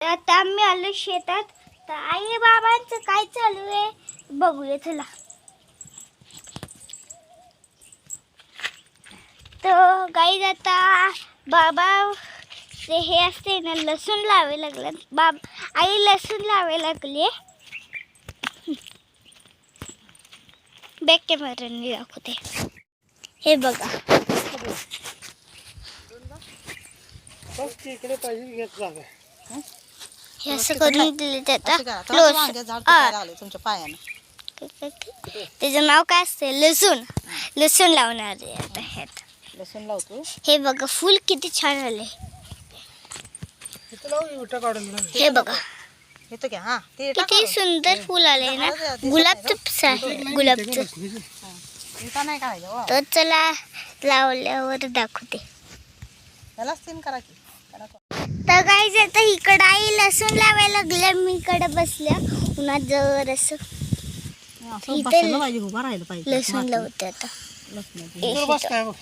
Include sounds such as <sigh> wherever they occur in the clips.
आता आम्ही आलो शेतात. तर आई बाबांचं काय चालू आहे? बघूया चला. तर गाई आता बाबा ते हे असते ना लसूण लावे लागलं बाब आई लसूण लावे लागली बॅक कॅमेराने दाखवते. हे बघा. इकडे तिकडे पाहिजे घेतला हे असं करून दिले क्लोज लागले तुमच्या पायानं. त्याचं नाव काय असते? लसूण. लसूण लावणार आहे आता ह्यात लसूण लावतो हे बघा फुल किती छान आले विटा काढून. हे बघा. येतो घ्या हा. ते टाका किती सुंदर फुल आले ना. गुलाबचं आहे गुलाबचं विटा नाही काढायचं हो. तर चला लावल्यावर दाखवते. करा की. तर काही आता इकडं आई लसूण लावायला लागल्या. मी इकडे बसल्या. उन्हात जवळ असं असं इथे बसायला पाहिजे उभा राहिलं पाहिजे. लसूण लावते आता. लसूण तिथं बस काय बघ.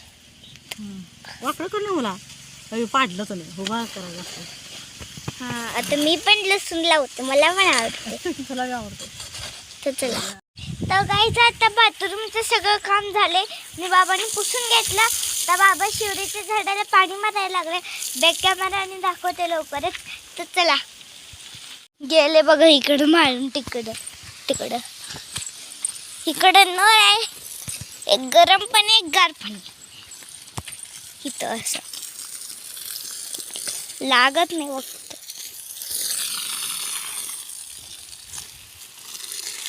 वाकडं कर ना मला. अरे पाडलं तर नाही. उभा करायला लागतं हा आता मी पण लसूण लावते. मला पण आवडते. <laughs> तुला बी आवडतं. तर चला. तर आता बाथरूमचं सगळं काम झाले मी बाबाने पुसून घेतलं. तर बाबा शिवरीच्या झाडाला पाणी मारायला लागले बॅक कॅमेराने दाखवते लवकरच. तर चला. गेले बघा इकडं मारून तिकडं. तिकडं. इकडं न आहे. एक गरम पाणी एक गार पाणी इथं असं. लागत नाही फक्त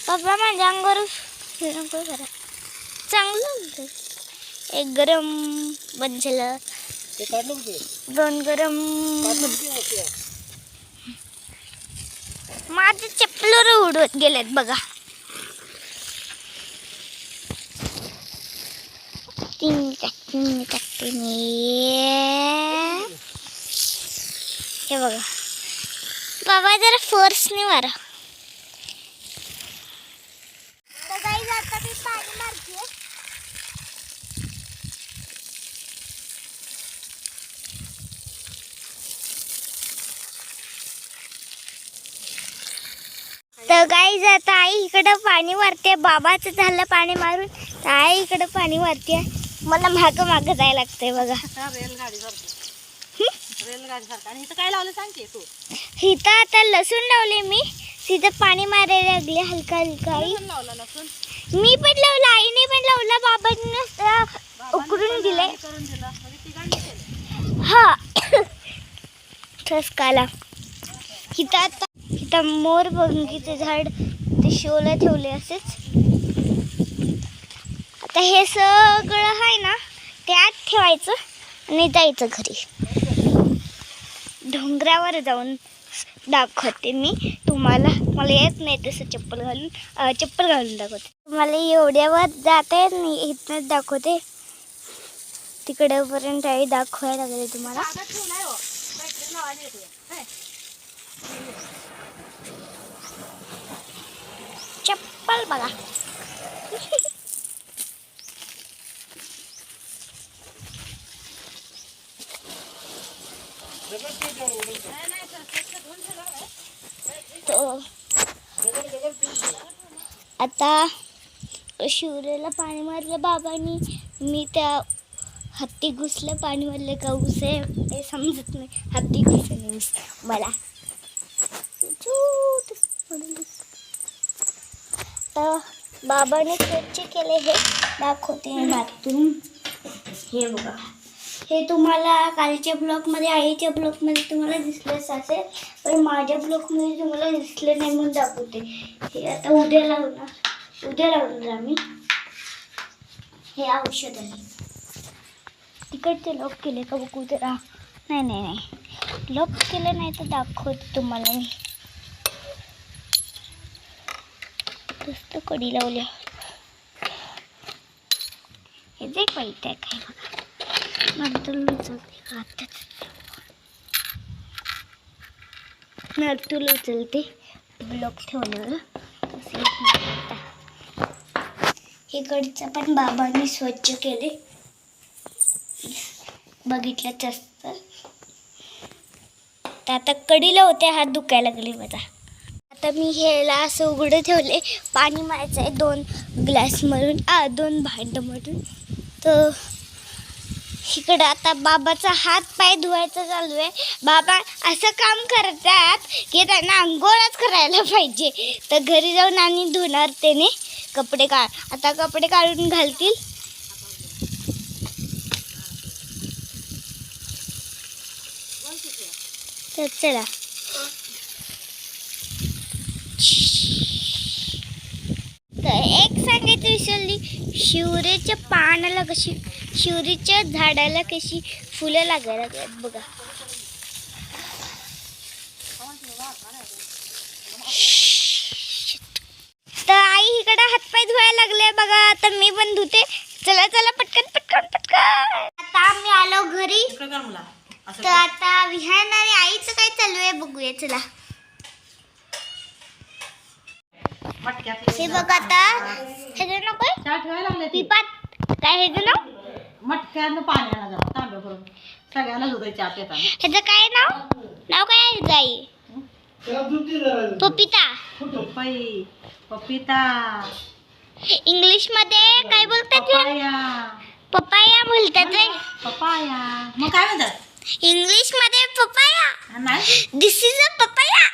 बाबा माझ्या अंगावर चांगलं होतं एक गरम बंद झालं. दोन गरम. माझे चप्पलवर उडवत गेलेत बघा. तीन टाकते मी टाकते मी हे बघा. बाबा जरा फोर्सने मारा. आता मी पाणी मारते तर गाई आता आई इकडं पाणी मारते बाबाचं झालं पाणी मारून. तर आई इकडं पाणी मारते मला मागं मागं जायला लागतंय बघा. हा, रेलगाडी काय लावलं सांगते तू? इथं आता लसूण लावले मी. तिथं पाणी मारायला लागले हलका हलका. आई लसूण लावलं लसूण? मी पण लावलं आईने पण लावलं बाबांनी पण दिले. हे म्हणजे हा. <coughs> ठसकाला इथं आता आता मोर झाड ते शोला ठेवले असेच. आता हे सगळं आहे ना ते आत ठेवायचं आणि जायचं घरी. डोंगरावर जाऊन दाखवते मी तुम्हाला. मला येत नाही तसं चप्पल घालून चप्पल घालून दाखवते. मला एवढ्यावर जाता येत नाही इथनंच दाखवते. तिकडेपर्यंत आई दाखवायला लागले तुम्हाला. चप्पल बघा. आता शिवरेला पाणी मारलं बाबांनी. मी त्या हत्ती घुसलं पाणी मारलं का घुसे हे समजत नाही. हत्ती घुसले मला तर बाबाने स्वच्छ केले हे दाखवते बाथरूम. हे बघा. हे तुम्हाला कालच्या ब्लॉकमध्ये आईच्या ब्लॉकमध्ये तुम्हाला दिसलंच असेल पण माझ्या ब्लॉकमध्ये तुम्हाला दिसलं नाही म्हणून दाखवते. हे आता उद्या लावणार. उद्या लावणार आम्ही. हे औषध आहे. तिकडचे लॉक केले का बघू जरा. नाही नाही नाही. लॉक केलं नाही तर दाखवते तुम्हाला मी. मस्त कडी लावल्या हे जे पाहिजे काय बघा. नंतर उचलते. आताच नंतर उचलते. ब्लॉक ठेवणार. इकडचं पण बाबांनी स्वच्छ केले बघितलंच असतं तर आता कडीला होते हात दुखायला लागले माझा. आता मी ह्याला असं उघडं ठेवले. पाणी मारायचं आहे दोन ग्लासमधून आ दोन भांडमधून तर इकडं आता बाबाचा हात पाय धुवायचा चालू आहे. बाबा असं काम करतात की त्यांना अंघोळच करायला पाहिजे. तर घरी जाऊन आणि धुणार त्याने कपडे काढ आता कपडे काढून घालतील. तर चला तर एक विसरली शिवरेच्या पानाला कशी शिवरीच्या झाडाला कशी फुलं लागायला लागतात बघा. तर आई इकडे हातपाय धुवायला लागले बघा. आता मी पण धुते. चला चला पटकन पटकन पटकन. आता आम्ही आलो घरी. तर आता विहान आणि आईचं काय चालू आहे बघूया. चला. हे बघ आता ह्याचं नाव काय चहा ठेवायला लागले ती. पिपात काय ह्याचं नाव? मटक्यानं पाणी आणा जरा तांब्या भरून सगळ्याला होतं चहा पिताना ह्याचं काय नाव? नाव काय आहे. पपिता. पपई पपिता. इंग्लिशमध्ये काय बोलतात? पपाया. पपाया बोलतात रे. पपाया. मग काय म्हणतात? इंग्लिशमध्ये पपाया. नाही. दिस इज अ पपाया